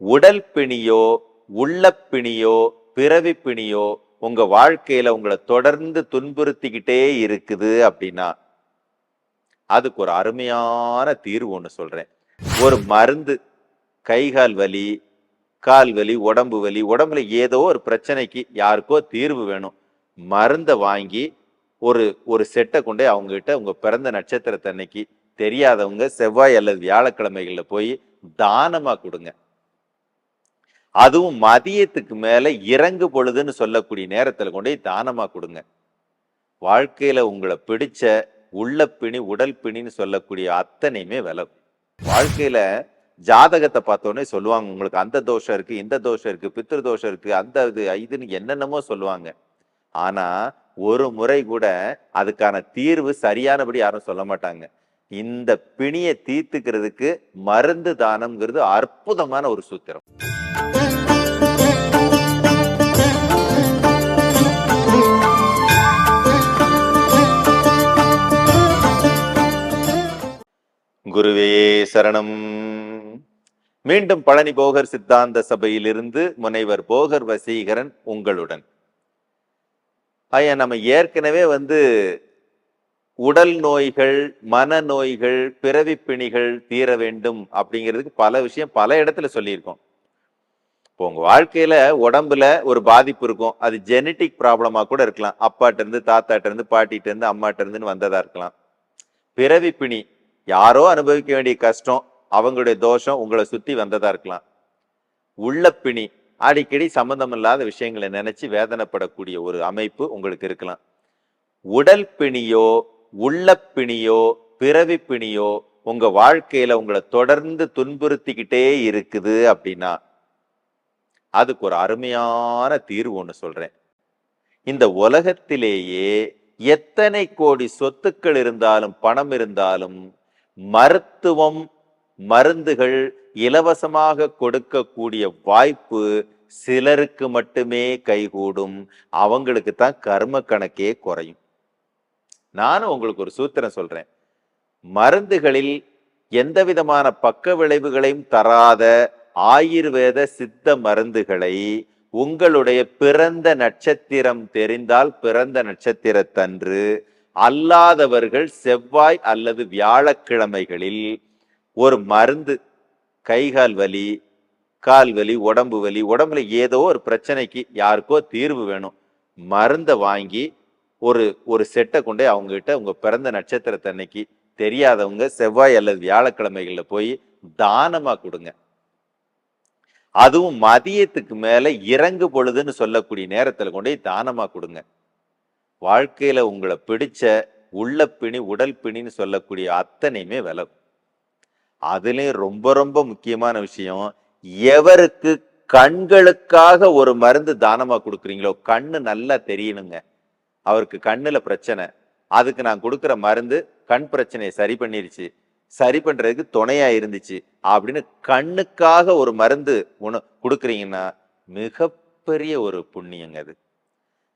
உடல் பிணியோ உள்ள பிணியோ பிறவி பிணியோ உங்க வாழ்க்கையில உங்களை தொடர்ந்து துன்புறுத்திக்கிட்டே இருக்குது அப்படின்னா அதுக்கு ஒரு அருமையான தீர்வு ஒன்று சொல்றேன். ஒரு மருந்து கைகால் வலி கால் வலி உடம்பு வலி உடம்புல ஏதோ ஒரு பிரச்சனைக்கு யாருக்கோ தீர்வு வேணும். மருந்தை வாங்கி ஒரு ஒரு செட்டை கொண்டு அவங்க கிட்ட உங்க பிறந்த நட்சத்திரத்தன்னைக்கு தெரியாதவங்க செவ்வாய் அல்லது வியாழக்கிழமைகளில் போய் தானமா கொடுங்க. அதுவும் மதியத்துக்கு மேல இறங்கு பொழுதுன்னு சொல்லக்கூடிய நேரத்துல கொண்டு போய் தானமா கொடுங்க. வாழ்க்கையில உங்களை பிடிச்ச உள்ள பிணி உடல் பிணின்னு சொல்லக்கூடிய அத்தனையுமே விலகும் வாழ்க்கையில ஜாதகத்தை பார்த்தோன்னே சொல்லுவாங்க உங்களுக்கு அந்த தோஷம் இருக்கு இந்த தோஷம் இருக்கு பித்ரு தோஷம் இருக்கு அந்த இது இதுன்னு என்னென்னமோ சொல்லுவாங்க. ஆனா ஒரு முறை கூட அதுக்கான தீர்வு சரியானபடி யாரும் சொல்ல மாட்டாங்க. இந்த பிணியை தீர்த்துக்கிறதுக்கு மருந்து தானம்ங்கிறது அற்புதமான ஒரு சூத்திரம். குருவே சரணம். மீண்டும் பழனி போகர் சித்தாந்த சபையிலிருந்து முனைவர் போகர் வசீகரன் உங்களுடன். ஐயா நம்ம ஏற்கனவே வந்து உடல் நோய்கள் மன நோய்கள் பிறவி பிணிகள் தீர வேண்டும் அப்படிங்கிறதுக்கு பல விஷயம் பல இடத்துல சொல்லியிருக்கோம். இப்போ உங்க வாழ்க்கையில உடம்புல ஒரு பாதிப்பு இருக்கும். அது ஜெனட்டிக் ப்ராப்ளமா கூட இருக்கலாம். அப்பாட்ட இருந்து தாத்தாட்ட இருந்து பாட்டிட்ட இருந்து அம்மாட்ட இருந்துன்னு வந்ததா இருக்கலாம். பிறவி பிணி யாரோ அனுபவிக்க வேண்டிய கஷ்டம் அவங்களுடைய தோஷம் உங்களை சுத்தி வந்ததா இருக்கலாம். உள்ள பிணி அடிக்கடி சம்பந்தம் இல்லாத விஷயங்களை நினைச்சு வேதனைப்படக்கூடிய ஒரு அமைப்பு உங்களுக்கு இருக்கலாம். உடல் பிணியோ உள்ள பிணியோ பிறவி பிணியோ உங்க வாழ்க்கையில உங்களை தொடர்ந்து துன்புறுத்திக்கிட்டே இருக்குது அப்படின்னா அதுக்கு ஒரு அருமையான தீர்வு ஒன்று சொல்றேன். இந்த உலகத்திலேயே எத்தனை கோடி சொத்துக்கள் இருந்தாலும் பணம் இருந்தாலும் மருத்துவம் மருந்துகள் இலவசமாக கொடுக்கக்கூடிய வாய்ப்பு சிலருக்கு மட்டுமே கைகூடும். அவங்களுக்கு தான் கர்ம கணக்கே குறையும். நானும் உங்களுக்கு ஒரு சூத்திரம் சொல்றேன். மருந்துகளில் எந்த விதமான பக்க விளைவுகளையும் தராத ஆயுர்வேத சித்த மருந்துகளை உங்களுடைய பிறந்த நட்சத்திரம் தெரிந்தால் பிறந்த நட்சத்திரத்தன்று அல்லாதவர்கள் செவ்வாய் அல்லது வியாழக்கிழமைகளில் ஒரு மருந்து கைகால் வலி கால் வலி உடம்பு வலி உடம்புல ஏதோ ஒரு பிரச்சனைக்கு யாருக்கோ தீர்வு வேணும். மருந்தை வாங்கி ஒரு ஒரு செட்டை கொண்டு அவங்க கிட்ட உங்க பிறந்த நட்சத்திரத்தன்னைக்கு தெரியாதவங்க செவ்வாய் அல்லது வியாழக்கிழமைகளில் போய் தானமா கொடுங்க. அதுவும் மதியத்துக்கு மேல இறங்கு பொழுதுன்னு சொல்லக்கூடிய நேரத்தில் கொண்டு போய் தானமா கொடுங்க. வாழ்க்கையில உங்களை பிடிச்ச உள்ள பிணி உடல் பிணின்னு சொல்லக்கூடிய அத்தனையுமே விலகும். அதுலயும் ரொம்ப ரொம்ப முக்கியமான விஷயம் எவருக்கு கண்களுக்காக ஒரு மருந்து தானமா கொடுக்குறீங்களோ கண்ணு நல்லா தெரியணுங்க. அவருக்கு கண்ணில் பிரச்சனை. அதுக்கு நான் கொடுக்குற மருந்து கண் பிரச்சனையை சரி பண்ணிருச்சு. சரி பண்ணுறதுக்கு துணையாக இருந்துச்சு. அப்படின்னு கண்ணுக்காக ஒரு மருந்து உண கொடுக்குறீங்கன்னா மிகப்பெரிய ஒரு புண்ணியங்க அது.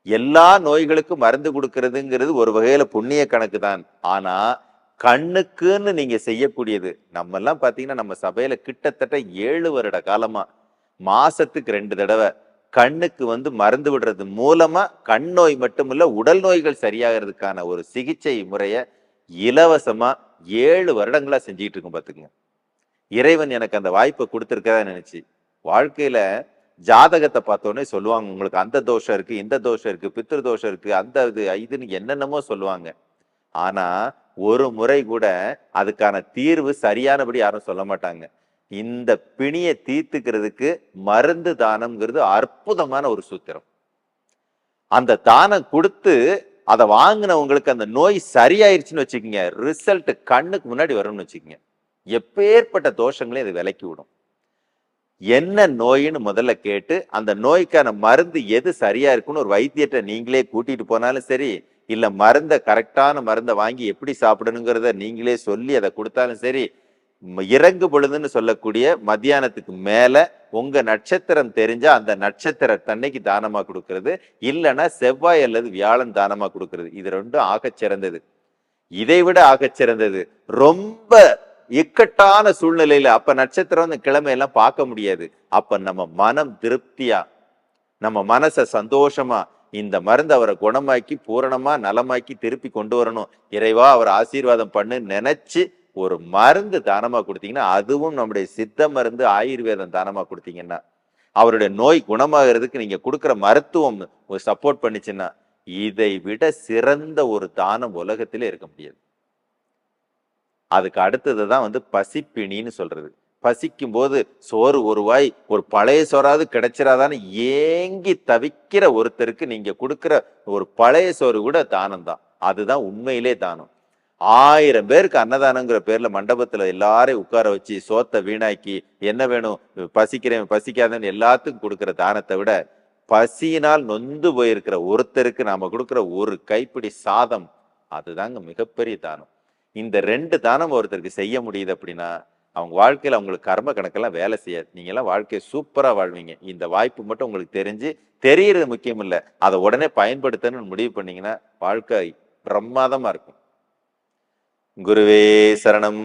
எல்லா நோய்களுக்கும் மருந்து கொடுக்கறதுங்கிறது ஒரு வகையில் புண்ணிய கணக்கு தான். ஆனால் கண்ணுக்குன்னு நீங்கள் செய்யக்கூடியது நம்மெல்லாம் பார்த்தீங்கன்னா நம்ம சபையில் கிட்டத்தட்ட ஏழு வருட காலமாக மாசத்துக்கு ரெண்டு தடவை கண்ணுக்கு வந்து மறந்து விடுறது மூலமா கண் நோய் மட்டுமில்ல உடல் நோய்கள் சரியாகிறதுக்கான ஒரு சிகிச்சை முறைய இலவசமா ஏழு வருடங்களா செஞ்சுக்கிட்டு இருக்கோம் பாத்துக்குங்க. இறைவன் எனக்கு அந்த வாய்ப்பை கொடுத்துருக்கதா நினைச்சு வாழ்க்கையில ஜாதகத்தை பார்த்தோன்னே சொல்லுவாங்க உங்களுக்கு அந்த தோஷம் இருக்கு இந்த தோஷம் இருக்கு பித்திரு தோஷம் இருக்கு அந்த இது இதுன்னு என்னென்னமோ சொல்லுவாங்க. ஆனா ஒரு முறை கூட அதுக்கான தீர்வு சரியானபடி யாரும் சொல்ல மாட்டாங்க. இந்த பிணியை தீர்த்துக்கிறதுக்கு மருந்து தானம்ங்கிறது அற்புதமான ஒரு சூத்திரம். அந்த தானம் கொடுத்து அதை வாங்கினவங்களுக்கு அந்த நோய் சரியாயிருச்சுன்னு வச்சுக்கோங்க. ரிசல்ட் கண்ணுக்கு முன்னாடி வரும்னு வச்சுக்கோங்க. எப்பேற்பட்ட தோஷங்களையும் அதை விலக்கி விடும். என்ன நோயின்னு முதல்ல கேட்டு அந்த நோய்க்கான மருந்து எது சரியா இருக்குன்னு ஒரு வைத்தியத்தை நீங்களே கூட்டிட்டு போனாலும் சரி இல்ல மருந்தை கரெக்டான மருந்தை வாங்கி எப்படி சாப்பிடணுங்கிறத நீங்களே சொல்லி அதை கொடுத்தாலும் சரி இறங்கு பொழுதுன்னு சொல்லக்கூடிய மத்தியானத்துக்கு மேல உங்க நட்சத்திரம் தெரிஞ்சா அந்த நட்சத்திர தன்னைக்கு தானமா கொடுக்கறது? இல்லைன்னா செவ்வாய் அல்லது வியாழன் தானமா கொடுக்கறது? இது ரெண்டும் ஆகச் சிறந்தது. இதை விட ஆகச் சிறந்தது. ரொம்ப இக்கட்டான சூழ்நிலையில அப்ப நட்சத்திரம் அந்த கிழமையெல்லாம் பார்க்க முடியாது. அப்ப நம்ம மனம் திருப்தியா? நம்ம மனச சந்தோஷமா? இந்த மருந்து அவரை குணமாக்கி பூரணமா நலமாக்கி திருப்பி கொண்டு வரணும். இறைவா அவர் ஆசீர்வாதம் பண்ணு நினைச்சு ஒரு மருந்து தானமா கொடுத்தீங்கன்னா அதுவும் நம்முடைய சித்த மருந்து ஆயுர்வேதம் தானமா கொடுத்தீங்கன்னா அவருடைய நோய் குணமாகிறதுக்கு நீங்க கொடுக்குற மருத்துவம் ஒரு சப்போர்ட் பண்ணுச்சுன்னா இதை விட சிறந்த ஒரு தானம் உலகத்திலே இருக்க முடியாது. அதுக்கு அடுத்தது தான் வந்து பசிப்பிணின்னு சொல்றது. பசிக்கும் போது சோறு ஒரு வாய் ஒரு பழைய சோறாவது கிடைச்சிடாதான்னு ஏங்கி தவிக்கிற ஒருத்தருக்கு நீங்க கொடுக்குற ஒரு பழைய சோறு கூட தானம் தான். அதுதான் உண்மையிலே தானம். ஆயிரம் பேருக்கு அன்னதானங்கிற பேர்ல மண்டபத்துல எல்லாரையும் உட்கார வச்சு சோத்தை வீணாக்கி என்ன வேணும் பசிக்கிறேன் பசிக்காதன்னு எல்லாத்துக்கும் கொடுக்கிற தானத்தை விட பசியினால் நொந்து போயிருக்கிற ஒருத்தருக்கு நாம கொடுக்குற ஒரு கைப்பிடி சாதம் அதுதாங்க மிகப்பெரிய தானம். இந்த ரெண்டு தானம் ஒருத்தருக்கு செய்ய முடியுது அப்படின்னா அவங்க வாழ்க்கையில அவங்களுக்கு கர்ம கணக்கெல்லாம் வேலை செய்யாது. நீங்க எல்லாம் வாழ்க்கையை சூப்பரா வாழ்வீங்க. இந்த வாய்ப்பு மட்டும் உங்களுக்கு தெரிஞ்சு தெரியறது முக்கியம் இல்லை. அதை உடனே பயன்படுத்தணும்னு முடிவு பண்ணீங்கன்னா வாழ்க்கை பிரமாதமா இருக்கும். குருவே சரணம்.